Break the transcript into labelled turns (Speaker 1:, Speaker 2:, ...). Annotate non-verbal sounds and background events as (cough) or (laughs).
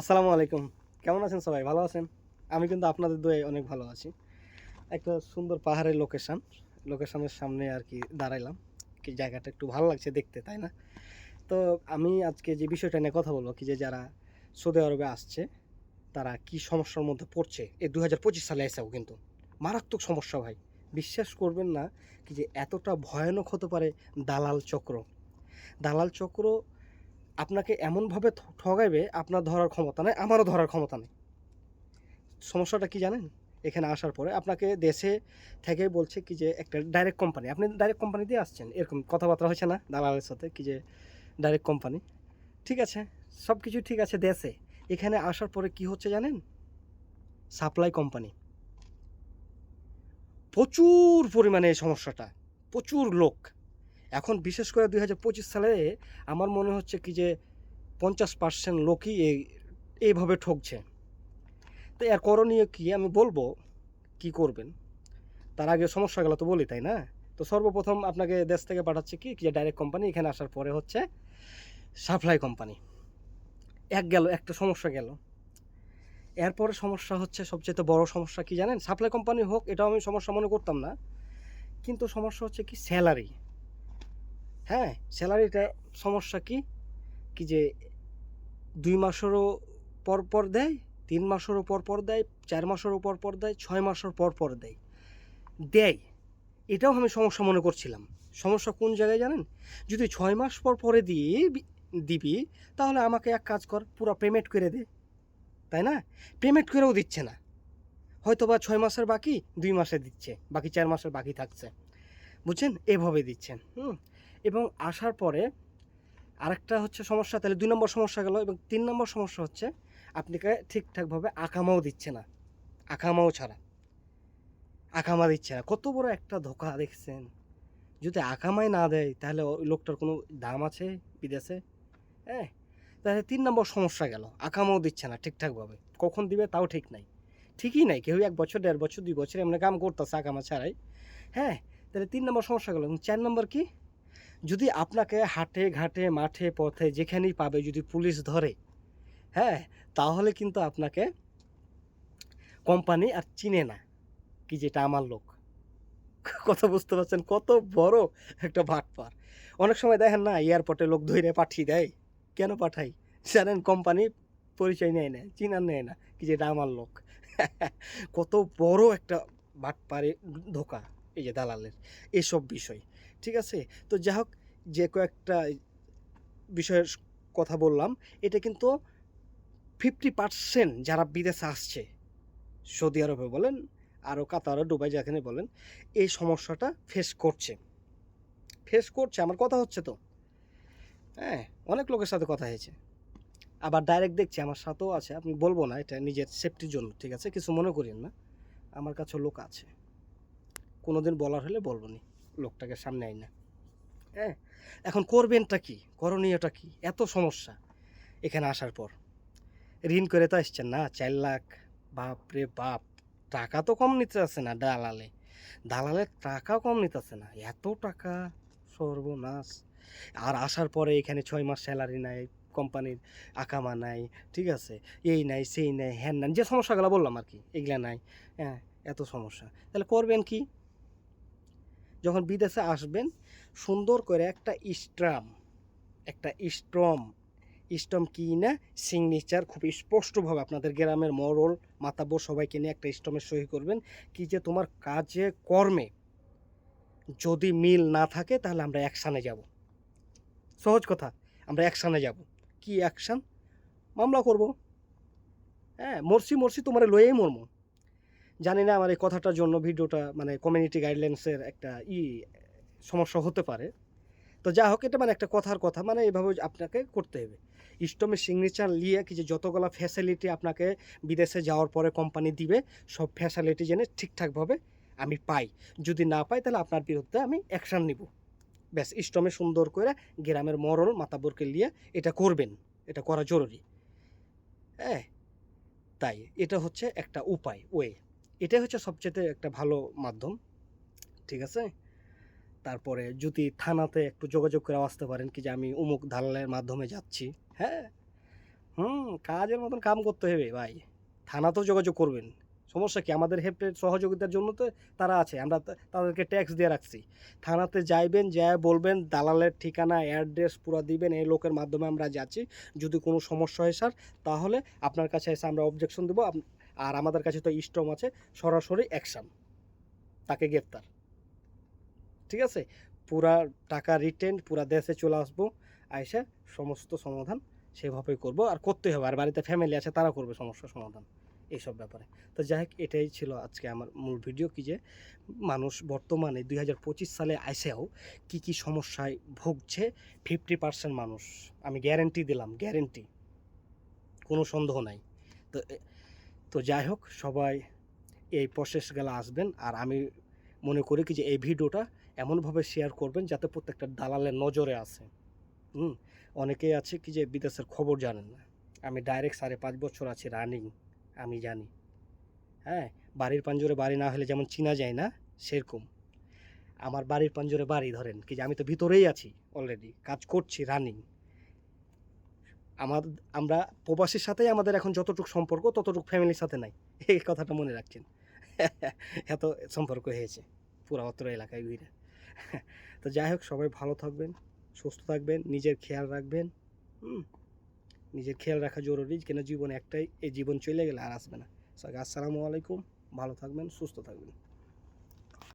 Speaker 1: আসসালামু আলাইকুম। কেমন আছেন সবাই? ভালো আছেন? আমি কিন্তু আপনাদের দয়ে অনেক ভালো আছি। একটা সুন্দর পাহাড়ের লোকেশন লোকেশানের সামনে আর কি দাঁড়াইলাম। কি জায়গাটা একটু ভালো লাগছে দেখতে, তাই না? তো আমি আজকে যে বিষয়টা নিয়ে কথা বলব, কি যে যারা সৌদি আরবে আসছে, তারা কি সমস্যার মধ্যে পড়ছে? এই দু হাজার পঁচিশ সালে এসেও কিন্তু। মারাত্মক সমস্যা ভাই। বিশ্বাস করবেন না, কি যে এতটা ভয়ানক হতে পারে দালাল চক্র। দালাল চক্র আপনাকে এমনভাবে ঠগাইবে, আপনার ধরার ক্ষমতা নেই, আমারও ধরার ক্ষমতা নেই। সমস্যাটা কি জানেন? এখানে আসার পরে আপনাকে দেশে থেকে বলছে কি যে একটা ডাইরেক্ট কোম্পানি আপনি ডাইরেক্ট কোম্পানি দিয়ে আসছেন, এরকম কথাবার্তা হয়েছে না দালালের সাথে, কি যে ডাইরেক্ট কোম্পানি ঠিক আছে সব কিছু ঠিক আছে দেশে। এখানে আসার পরে কি হচ্ছে জানেন? সাপ্লাই কোম্পানি প্রচুর পরিমাণে এই সমস্যাটা, প্রচুর লোক। এখন বিশেষ করে দুই হাজার পঁচিশ সালে আমার মনে হচ্ছে কি যে পঞ্চাশ পার্সেন্ট লোকই এই, এইভাবে ঠকছে। তো এর করণীয় কি আমি বলব, কি করবেন? তার আগে সমস্যাগুলো তো বলি, তাই না? তো সর্বপ্রথম আপনাকে দেশ থেকে পাঠাচ্ছে কি কি যে ডাইরেক্ট কোম্পানি এখানে আসার পরে হচ্ছে সাপ্লাই কোম্পানি এক গেল, একটা সমস্যা গেল। এরপরে সমস্যা হচ্ছে সবচেয়ে বড় সমস্যা কি জানেন? সাপ্লাই কোম্পানি হোক, এটাও আমি সমস্যা মনে করতাম না। কিন্তু সমস্যা হচ্ছে কি স্যালারি হ্যাঁ স্যালারিটা সমস্যা কি? কি যে দুই মাসেরও পর পর দেয়, তিন মাসেরও পর পর দেয়, চার মাসেরও পর পর দেয়, ছয় মাসের পর পর দেয়। দেয়। এটাও আমি সমস্যা মনে করছিলাম। সমস্যা কোন জায়গায় জানেন? যদি ছয় মাস পর পরে দিয়ে দিবি, তাহলে আমাকে এক কাজ কর, পুরো পেমেন্ট করে দে। তাই না? পেমেন্ট করেও দিচ্ছে না। হয়তো বা ছয় মাসের বাকি, দুই মাসে দিচ্ছে, বাকি চার মাসের বাকি থাকছে। বুঝছেন? এভাবে দিচ্ছেন, হুম? এবং আসার পরে আরেকটা হচ্ছে সমস্যা, তাহলে দুই নম্বর সমস্যা গেল এবং তিন নম্বর সমস্যা হচ্ছে আপনাকে ঠিকঠাকভাবে আকামাও দিচ্ছে না আকামাও ছাড়া আকামা দিচ্ছে না। কত বড় একটা ধোকা দেখছেন। যদি আকামাই না দেয়, তাহলে ওই লোকটার কোনো দাম আছে বিদেশে? হ্যাঁ তাহলে তিন নম্বর সমস্যা গেল আকামাও দিচ্ছে না ঠিকঠাকভাবে। কখন দিবে তাও ঠিক নাই। ঠিকই নাই, কেউ এক বছর, দেড় বছর, দুই বছর এমনি কাম করতেছে আকামা ছাড়াই। হ্যাঁ তাহলে তিন নম্বর সমস্যা গেল। চার নম্বর কি? যদি আপনাকে হাটে, ঘাটে, মাঠে, পথে যেখানেই পাবে যদি পুলিশ ধরে হ্যাঁ তাহলে কিন্তু আপনাকে কোম্পানি আর চিনে না কি যেটা আমার লোক। কথা বুঝতে পারছেন? কত বড় একটা ভাটপার অনেক সময় দেখেন না, এয়ারপোর্টে লোক ধরে পাঠিয়ে দেয়। কেন পাঠাই? জানেন, কোম্পানি পরিচয় নেয় না চিনার নেয় না কি যেটা আমার লোক। কত বড় একটা ভাটপারে ধোকা এই যে দালালের। এসব বিষয়। ঠিক আছে? তো যাই হোক, যে কয়েকটা বিষয়ের কথা বললাম, এটা কিন্তু ফিফটি পার্সেন্ট যারা বিদেশে আসছে, সৌদি আরবে বলেন, আরও কাতারে, দুবাই যেখানে বলেন, এই সমস্যাটা ফেস করছে। ফেস করছে, আমার কথা হচ্ছে তো। হ্যাঁ অনেক লোকের সাথে কথা হয়েছে। আবার ডাইরেক্ট দেখছি, আমার সাথেও আছে আপনি বলব না, এটা নিজের সেফটির জন্য, ঠিক আছে? কিছু মনে করেন না। আমার কাছে লোক আছে। কোনোদিন বলার হলে বলব নি। লোকটাকে সামনে আই না হ্যাঁ? এখন করবেনটা কি? করণীয়টা কি? এত সমস্যা এখানে আসার পর। ঋণ করে তো আসছেন না? চার লাখ? বাপ রে বাপ! টাকা তো কম নিতে আছে না দালালে। দালালের টাকা কম নিতেছে না। এত টাকা, সর্বনাশ। আর আসার পরে এখানে ছয় মাস স্যালারি নাই কোম্পানির আকামা নাই, ঠিক আছে? এই নাই, সেই নাই, হ্যান নাই, যে সমস্যাগুলো বললাম আর কি, এগুলা নাই। হ্যাঁ এত সমস্যা। তাহলে করবেন কি? যখন বিদেশে আসবেন, সুন্দর করে একটা স্ট্রাম, একটা স্ট্রম স্টম কি না? সিগনেচার, খুব স্পষ্টভাবে আপনাদের গ্রামের মরল মাতাব্বর সবাইকে নিয়ে একটা স্টমের সই করবেন কি যে তোমার কাজে, কর্মে যদি মিল না থাকে তাহলে আমরা অ্যাকশানে যাব। সহজ কথা, আমরা অ্যাকশানে যাব। কি অ্যাকশান? মামলা করব। হ্যাঁ মরছি মরছি তোমার লয়েই মরম। জানি না আমার এই কথাটার জন্য ভিডিওটা মানে কমিউনিটি গাইডলাইন্সের একটা ই সমস্যা হতে পারে। তো যা হোক, এটা মানে একটা কথার কথা মানে এভাবে আপনাকে করতে হবে। স্টমের সিগনেচার নিয়ে কি যে যতগুলো ফ্যাসিলিটি আপনাকে বিদেশে যাওয়ার পরে কোম্পানি দিবে, সব ফ্যাসিলিটি জেনে ঠিকঠাকভাবে আমি পাই। যদি না পাই, তাহলে আপনার বিরুদ্ধে আমি অ্যাকশান নিব। ব্যাস স্টমে সুন্দর করে গ্রামের মরল মাতাবরকে নিয়ে এটা করবেন। এটা করা জরুরি। হ্যাঁ তাই এটা হচ্ছে একটা উপায়, ওয়ে। এটাই হচ্ছে সবচেয়ে একটা ভালো মাধ্যম, ঠিক আছে? তারপরে যদি থানাতে একটু যোগাযোগ করে আসতে পারেন কি যে আমি অমুক দালালের মাধ্যমে যাচ্ছি হ্যাঁ? হুম, কাজের মতন কাম করতে হবে ভাই, থানাতেও যোগাযোগ করবেন। সমস্যা কি? আমাদের হেল্পের সহযোগিতার জন্য তো তারা আছে, আমরা তাদেরকে ট্যাক্স দিয়ে রাখছি। থানাতে যাইবেন যায় বলবেন, দালালের ঠিকানা অ্যাড্রেস পুরো দিবেন, এই লোকের মাধ্যমে আমরা যাচ্ছি। যদি কোনো সমস্যা হয় স্যার তাহলে আপনার কাছে এসে আমরা অবজেকশন দেবো আর আমাদের কাছে তো স্টম আছে, সরাসরি অ্যাকশন, তাকে গ্রেপ্তার। ঠিক আছে? পুরা টাকা রিটেন, পুরা দেশে চলে আসব, আইসা সমস্ত সমাধান সেভাবেই করব। আর করতে হবে, আর বাড়িতে ফ্যামিলি আছে তারা করবে সমস্যার সমাধান, এইসব ব্যাপারে। তো যাই হোক, এটাই ছিল আজকে আমার মূল ভিডিও, কি যে মানুষ বর্তমানে দুই হাজার পঁচিশ সালে আইসেও কি কি সমস্যায় ভুগছে ফিফটি পার্সেন্ট মানুষ। আমি গ্যারেন্টি দিলাম গ্যারেন্টি কোনো সন্দেহ নাই। তো তো যাই হোক, সবাই এই প্রসেস প্রসেসগুলো আসবেন। আর আমি মনে করি কি যে এই ভিডিওটা এমনভাবে শেয়ার করবেন যাতে প্রত্যেকটা দালালের নজরে আসে। হুম? অনেকেই আছে কি যে বিদেশের খবর জানেন না। আমি ডাইরেক্ট সাড়ে পাঁচ বছর আছি রানিং আমি জানি। হ্যাঁ? বাড়ির পাঞ্জরে বাড়ি না হলে যেমন চিনা যায় না, সেরকম। আমার বাড়ির পাঞ্জরে বাড়ি ধরেন, কি যে আমি তো ভিতরেই আছি অলরেডি কাজ করছি রানিং আমার আমরা প্রবাসীর সাথেই আমাদের এখন যতটুকু সম্পর্ক, ততটুকু ফ্যামিলির সাথে নাই। এই কথাটা মনে রাখছেন। (laughs) এত সম্পর্ক হয়েছে পুরো অত্র এলাকায় ঘুরে। (laughs) তো যাই হোক, সবাই ভালো থাকবেন, সুস্থ থাকবেন, নিজের খেয়াল রাখবেন। নিজের খেয়াল রাখা জরুরি, কেন জীবন একটাই, এই জীবন চলে গেলে আর আসবে না। আসসালামু আলাইকুম, ভালো থাকবেন, সুস্থ থাকবেন।